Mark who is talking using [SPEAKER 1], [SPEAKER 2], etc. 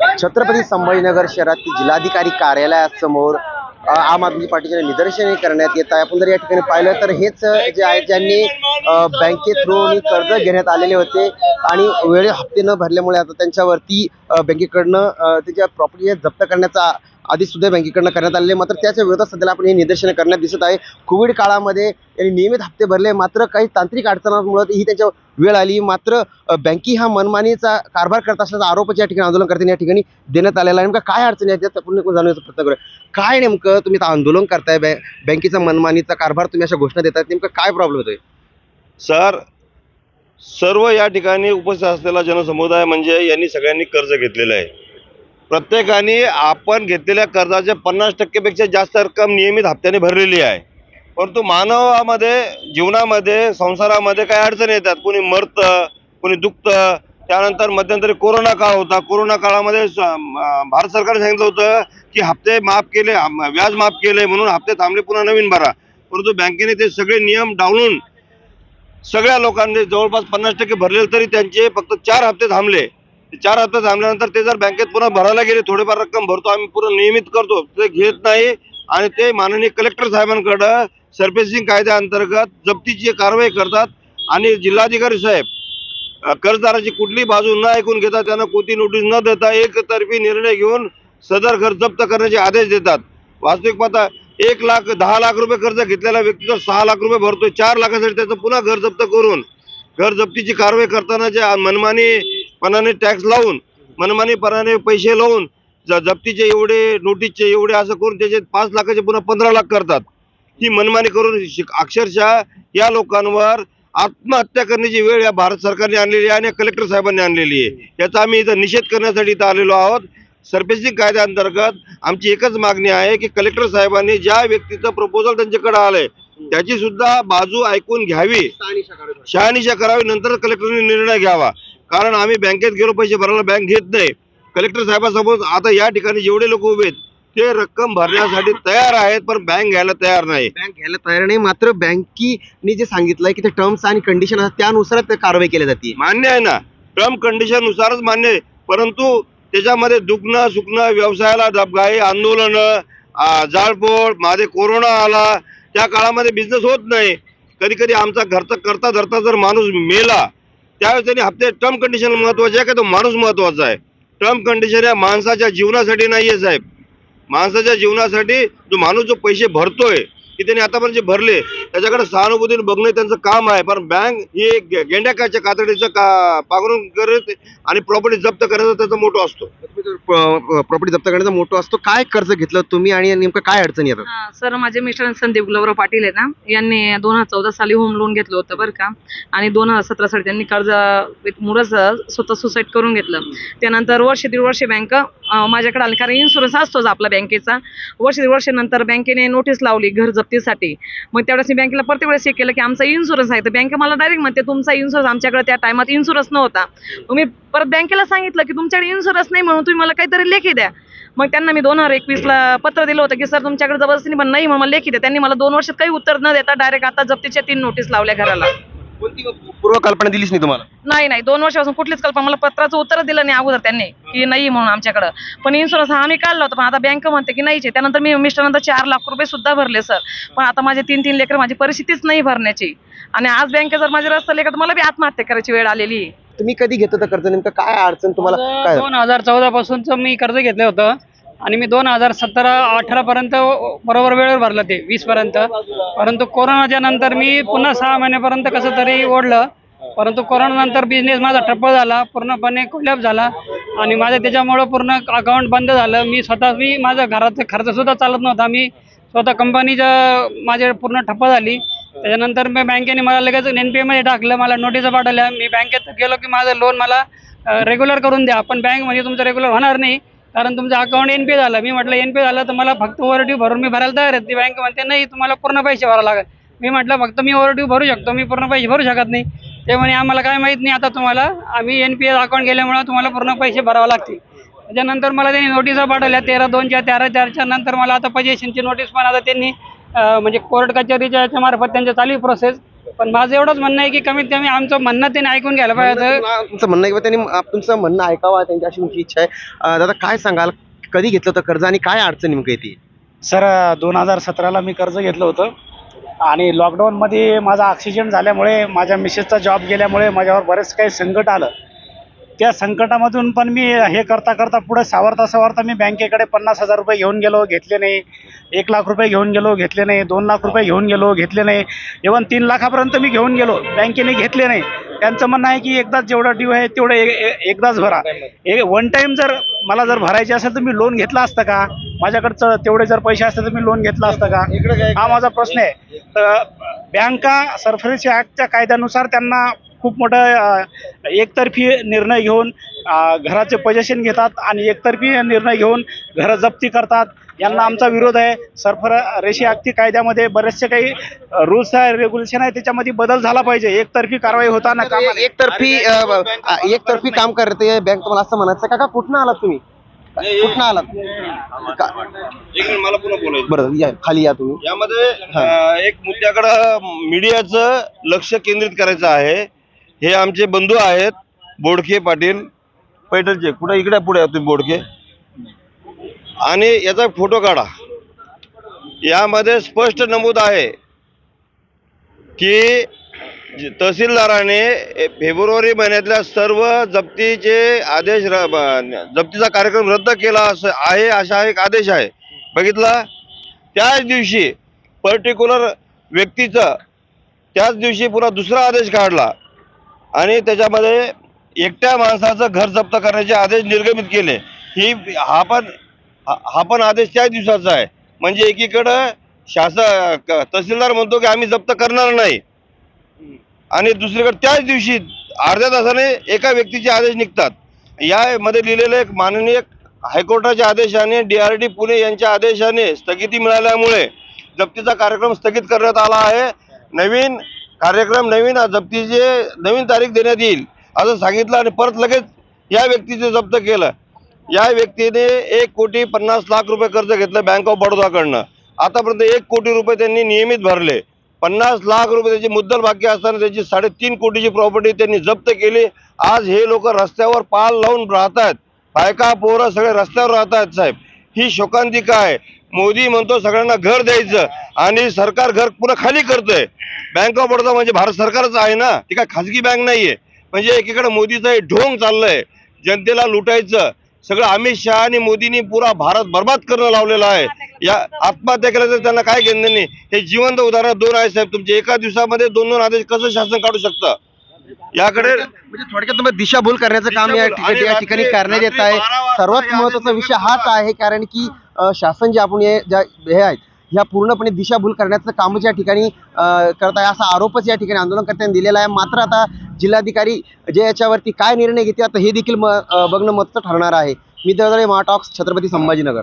[SPEAKER 1] छत्रपती संभाजीनगर शहरातील जिल्हाधिकारी कार्यालयासमोर आम आदमी पार्टीचे निदर्शने करण्यात येत आहे. आपण जर या ठिकाणी पाहिलं तर हेच जे आहे ज्यांनी बँके थ्रू कर्ज घेण्यात आलेले होते आणि वेळे हप्ते न भरल्यामुळे आता त्यांच्यावरती बँकेकडनं त्याच्या प्रॉपर्टी जप्त करण्याचा आधी सुद्धा बँकेकडनं करण्यात आलेले. मात्र त्याच्या विरोधात सध्याला आपण हे निदर्शनं करण्यात दिसत आहे. कोविड काळामध्ये यांनी नियमित हप्ते भरले. मात्र काही तांत्रिक अडचणांमुळे ही त्यांच्या वेळ आली. मात्र बँकी हा मनमानीचा कारभार करत असल्याचा आरोप या ठिकाणी आंदोलनकर्त्यांनी या ठिकाणी देण्यात आलेला आहे. नेमका काय अडचणी आहेत त्यात पूर्ण जाण्याचा प्रयत्न करूया. काय नेमकं तुम्ही आता आंदोलन करताय? बॅ बँकेचा मनमानीचा कारभार तुम्ही अशा घोषणा देतात नेमकं काय प्रॉब्लेम होतोय?
[SPEAKER 2] सर सर्व या ठिकाणी उपस्थित असलेला जनसमुदाय म्हणजे यांनी सगळ्यांनी कर्ज घेतलेलं आहे. प्रत्येकाने आपण घेतलेल्या कर्जाचे पन्नास टक्केपेक्षा जास्त रक्कम नियमित हप्त्याने भरलेली आहे. परंतु मानवामध्ये जीवनामध्ये संसारामध्ये काही अडचणी येतात. कोणी मरतं कोणी दुखतं. त्यानंतर मध्यंतरी कोरोना काळ होता. कोरोना काळामध्ये स- भारत सरकारने सांगितलं होतं की हप्ते माफ केले व्याज माफ केले म्हणून हप्ते थांबले पुन्हा नवीन भरा. परंतु बँकेने ते सगळे नियम डावलून सगळ्या लोकांनी जवळपास पन्नास टक्के भरलेले तरी त्यांचे फक्त चार हप्ते थांबले. चार हप्ता थांबल्यानंतर ते जर बँकेत पुन्हा भरायला गेले थोडेफार रक्कम भरतो आम्ही पूर्ण नियमित करतो. ते घेत नाही आणि ते माननीय कलेक्टर साहेबांकडं सर्फेसिंग कायद्याअंतर्गत जप्तीची कारवाई करतात. आणि जिल्हाधिकारी साहेब कर्जदाराची कुठली बाजू न ऐकून घेता त्यांना कोणती नोटीस न देता एकतर्फी निर्णय घेऊन सदर घर जप्त करण्याचे आदेश देतात. वास्तविक पाहता एक लाख दहा लाख रुपये कर्ज घेतलेला व्यक्ती जर सहा लाख रुपये भरतोय. चार लाखासाठी त्याचं पुन्हा घर जप्त करून घर जप्तीची कारवाई करताना जे मनाने टॅक्स लावून मनमानीपणाने पैसे लावून ज जप्तीचे एवढे नोटीसचे एवढे असं करून त्याचे पाच लाखाचे पुन्हा पंधरा लाख करतात. ही मनमानी करून अक्षरशः या लोकांवर आत्महत्या करण्याची वेळ या भारत सरकारने आणलेली आहे आणि कलेक्टर साहेबांनी आणलेली आहे. याचा आम्ही इथं निषेध करण्यासाठी इथं आलेलो आहोत. सर्फेसिंग कायद्याअंतर्गत आमची एकच मागणी आहे की कलेक्टर साहेबांनी ज्या व्यक्तीचं प्रपोजल त्यांच्याकडे आलंय त्याची सुद्धा बाजू ऐकून घ्यावी. शहानिशा करावी नंतर कलेक्टरने निर्णय घ्यावा. कारण आम्ही बँकेत गेलो पैसे भरायला बँक घेत नाही. कलेक्टर साहेबासमोर आता या ठिकाणी जेवढे लोक उभे आहेत ते रक्कम भरण्यासाठी तयार आहेत पण बँक घ्यायला तयार नाही.
[SPEAKER 1] बँक घ्यायला तयार नाही मात्र बँकेने जे सांगितलंय की ते टर्म्स आणि कंडिशन असतात त्यानुसारच ते कारवाई केली जाते.
[SPEAKER 2] मान्य आहे ना. टर्म कंडिशन नुसारच मान्य आहे. परंतु त्याच्यामध्ये दुखणं सुखणं व्यवसायाला दबगाई आंदोलनं जाळपोळमध्ये कोरोना आला त्या काळामध्ये बिझनेस होत नाही. कधी कधी आमचा घरचा करता धरता जर माणूस मेला त्यावेळेस त्यांनी हप्ते टर्म कंडिशन महत्त्वाचे आहे का? तो माणूस महत्त्वाचा आहे. टर्म कंडिशन या माणसाच्या जीवनासाठी नाही आहे साहेब. माणसाच्या जीवनासाठी जो माणूस जो पैसे भरतोय की त्यांनी आतापर्यंत जे भरले त्याच्याकडे सहानुभूतीने बघणं त्यांचं काम आहे. पण बँक ही एक गेंड्याकाच्या कातडीचं का पांघरून करत आणि प्रॉपर्टी जप्त करायचा त्याचा मोठो असतो.
[SPEAKER 1] प्रॉपर्टी जप्त करण्याचा मोठं असतो. काय कर्ज घेतलं तुम्ही आणि नेमकं काय अडचणी येतात?
[SPEAKER 3] हा, सर माझे मिस्टर संदीप गुलाबराव पाटील आहे ना यांनी दोन हजार चौदा साली होम लोन घेतलं होतं बरं का. आणि दोन हजार सतरा साली त्यांनी कर्ज मुळच स्वतः सुसाईड करून घेतलं. त्यानंतर वर्ष दीड वर्ष बँक माझ्याकडे आली. कारण इन्शुरन्स असतोच आपला बँकेचा वर्ष दीड वर्ष नंतर बँकेने नोटीस लावली घर भरतीसाठी. मग त्यावेळेस मी बँकेला प्रत्येक वेळेस हे केलं की आमचा इन्शुरन्स आहे. तर बँक मला डायरेक्ट म्हणते तुमचा इन्शुरन्स आमच्याकडे त्या टायमात इन्शुरन्स नव्हता. मग मी परत बँकेला सांगितलं की तुमच्याकडे इन्शुरन्स नाही म्हणून तुम्ही मला काहीतरी लेखी द्या. मग त्यांना मी दोन हजार एकवीसला पत्र दिलं होतं की सर तुमच्याकडे जबरदस्ती पण नाही म्हणून मला लेखी द्या. त्यांनी मला दोन वर्षात काही उत्तर न देता डायरेक्ट आता जप्तीच्या तीन नोटीस लावल्या घराला.
[SPEAKER 1] कोणती पूर्व कल्पना दिलीच नाही तुम्हाला?
[SPEAKER 3] नाही नाही. दोन वर्षापासून कुठलीच कल्पना मला पत्राचं उत्तर दिलं नाही अगोदर त्यांनी की नाही म्हणून आमच्याकडं. पण इन्शुरन्स हा आम्ही काढला होता पण आता बँक म्हणते की नाहीचे त्यानंतर मी मिस्टरनंतर चार लाख रुपये सुद्धा भरले सर पण आता माझे तीन तीन लेकर माझी परिस्थितीच नाही भरण्याची. आणि आज बँक जर माझे रस्ता लेकर तर मला बी आत्महत्या करायची वेळ आलेली
[SPEAKER 1] तुम्ही कधी घेत होता कर्ज? नेमकं काय अडचण तुम्हाला? काय?
[SPEAKER 4] दोन हजार चौदा पासूनच मी कर्ज घेतलं होतं. आणि मी दोन हजार सतरा अठरापर्यंत बरोबर वेळेवर भरलं ते वीसपर्यंत परंतु कोरोनाच्या नंतर मी पुन्हा सहा महिन्यापर्यंत कसं तरी ओढलं. परंतु कोरोनानंतर बिझनेस माझा ठप्प झाला पूर्णपणे कोलॅप झाला. आणि माझं त्याच्यामुळं पूर्ण अकाउंट बंद झालं. मी स्वतः मी माझा घराचा खर्चसुद्धा चालत नव्हता. मी स्वतः कंपनीचं माझे पूर्ण ठप्प झाली. त्याच्यानंतर मी बँकेने मला लगेच एन पी एमध्ये टाकलं. मला नोटीस पाठवल्या. मी बँकेत गेलो की माझं लोन मला रेग्युलर करून द्या. पण बँक म्हणजे तुमचं रेग्युलर होणार नाही. कारण तुमचं अकाउंट एन पी झालं. मी म्हटलं एन पी झालं तर मला फक्त ओव्हर भरून मी भरायला तयार आहे. ती बँक म्हणते नाही तुम्हाला पूर्ण पैसे भरावं लागेल. मी म्हटलं फक्त मी ओव्हर भरू शकतो. मी पूर्ण पैसे भरू शकत नाही. ते म्हणे आम्हाला काय माहीत नाही आता तुम्हाला. आम्ही एन पी एस अकाउंट गेल्यामुळे तुम्हाला पूर्ण पैसे भरावे लागतील. त्याच्यानंतर मला त्यांनी नोटिसा पाठवल्या तेरा दोनच्या तेरा चारच्या नंतर मला आता पजेशनची नोटीस पण आता त्यांनी म्हणजे कोर्ट कचेरीच्या याच्यामार्फत त्यांच्या चालू प्रोसेस पण माझं एवढंच म्हणणं आहे की कमीत कमी आमचं म्हणणं त्यांनी ऐकून घ्यायला पाहिजे.
[SPEAKER 1] तुमचं तुमचं म्हणणं आहे किंवा त्यांनी आप- तुमचं म्हणणं ऐकावं त्यांची अशी तुमची इच्छा आहे. अं, दादा काय सांगाल? कधी घेतलं होतं कर्ज आणि काय अडचण नेमकं येते?
[SPEAKER 5] सर दोन हजार सतराला मी कर्ज घेतलं होतं. आणि लॉकडाऊनमध्ये माझा ॲक्सिडेंट झाल्यामुळे माझ्या मिसेसचा जॉब गेल्यामुळे माझ्यावर बरेच काही संकट आलं. त्या संकटामधून पण मी हे करता करता पुढे सावरता सावरता मी बँकेकडे पन्नास हजार रुपये घेऊन गेलो घेतले नाही. एक लाख रुपये घेऊन गेलो घेतले नाही. दोन लाख रुपये घेऊन गेलो घेतले नाही. इवन तीन लाखापर्यंत मी घेऊन गेलो. बँकेने घेतले नाही. त्यांचं म्हणणं आहे की एकदाच जेवढं ड्यू आहे तेवढं एकदाच भरा. एक वन टाईम जर मला जर भरायचे असेल तर मी लोन घेतलं असतं का? माझ्याकडचं तेवढे जर पैसे असते तर मी लोन घेतलं असतं का? हा माझा प्रश्न आहे. तर बँका सरफरेसी ॲक्टच्या कायद्यानुसार त्यांना खूप मोठं एकतर्फी निर्णय घेऊन घराचे पोजेशन घेतात आणि एकतर्फी निर्णय घेऊन घरं जप्ती करतात. यांना आमचा विरोध आहे. सरफर रेशी आक्ती कायद्यामध्ये बरेचसे काही रूल्स आहे रेग्युलेशन आहे. त्याच्यामध्ये बदल झाला पाहिजे. एकतर्फी कारवाई होताना कामा.
[SPEAKER 1] एकतर्फी एकतर्फी काम करते बँक तुम्हाला असं म्हणायचं काका कुठनं आलात तुम्ही? कुठनं आलात? का-
[SPEAKER 2] एक मिनिट मला पुन्हा बोलायचं.
[SPEAKER 1] बरं या खाली या तुम्ही.
[SPEAKER 2] यामध्ये एक मुद्द्याकडं मीडियाचं लक्ष केंद्रित करायचं आहे. हे आमचे बंधू आहेत बोडके पाटील पैठणचे कुठे? इकडे पुढे तुम्ही बोडके. आणि याचा फोटो काढा. यामध्ये स्पष्ट नमूद आहे की तहसीलदाराने फेब्रुवारी महिन्यातल्या सर्व जप्तीचे आदेश र- जप्तीचा कार्यक्रम रद्द केला असं आहे असा एक आदेश आहे. बघितला? त्याच दिवशी पर्टिक्युलर व्यक्तीचं त्याच दिवशी पुन्हा दुसरा आदेश काढला. आणि त्याच्यामध्ये एकट्या माणसाचं घर जप्त करण्याचे आदेश निर्गमित केले. ही हा पण हा हा पण आदेश त्याच दिवसाचा आहे. म्हणजे एकीकडं शासन तहसीलदार म्हणतो की आम्ही जप्त करणार नाही. आणि दुसरीकडे त्याच दिवशी अर्ध्या तासाने एका व्यक्तीचे आदेश निघतात. यामध्ये लिहिलेले एक माननीय हायकोर्टाच्या आदेशाने डी आर डी पुणे यांच्या आदेशाने स्थगिती मिळाल्यामुळे जप्तीचा कार्यक्रम स्थगित करण्यात आला आहे. नवीन कार्यक्रम नवीन जप्तीचे नवीन तारीख देण्यात येईल असं सांगितलं आणि परत लगेच या व्यक्तीचे जप्त केलं. या व्यक्तीने एक कोटी पन्नास लाख रुपये कर्ज घेतलं बँक ऑफ बडोदाकडनं. आतापर्यंत एक कोटी रुपये त्यांनी नियमित भरले. पन्नास लाख रुपये त्याची मुद्दल बाकी असताना त्याची साडेतीन कोटीची प्रॉपर्टी त्यांनी जप्त केली. आज हे लोक रस्त्यावर पाल लावून राहत आहेत बायका पोरं सगळे रस्त्यावर राहत आहेत साहेब. ही शोकांतिका आहे. मोदी म्हणतो सगळ्यांना घर द्यायचं आणि सरकार घर पुन्हा खाली करतोय. बँक ऑफ बडोदा म्हणजे भारत सरकारच आहे ना? ती काय खाजगी बँक नाहीये. म्हणजे एकीकडे मोदीचं हे ढोंग चाललंय. जनतेला लुटायचं. सगळं अमित शहा आणि मोदींनी पुरा भारत बर्बाद करणं लावलेलं आहे. या आत्महत्या केल्या तर त्यांना काय घेणं नाही. हे जिवंत उदाहरण दोन आहे साहेब तुमचे. एका दिवसामध्ये दोन दोन आदेश कसं शासन काढू शकतं? याकडे
[SPEAKER 1] म्हणजे थोडक्यात तुम्ही दिशाभूल करण्याचं काम या. ठिकाणी करण्यात येत आहे. सर्वात महत्त्वाचा विषय हाच आहे कारण की शासन जे आपण हे ज्या हे आहेत ह्या पूर्णपणे दिशाभूल करण्याचं कामच या ठिकाणी करत आहे. असा आरोपच या ठिकाणी आंदोलनकर्त्यांनी दिलेला आहे. मात्र आता जिल्हाधिकारी जे याच्यावरती काय निर्णय घेते आता हे देखील म- बघणं मतचं ठरणार आहे. मी दळदळे महाटॉक्स छत्रपती संभाजीनगर.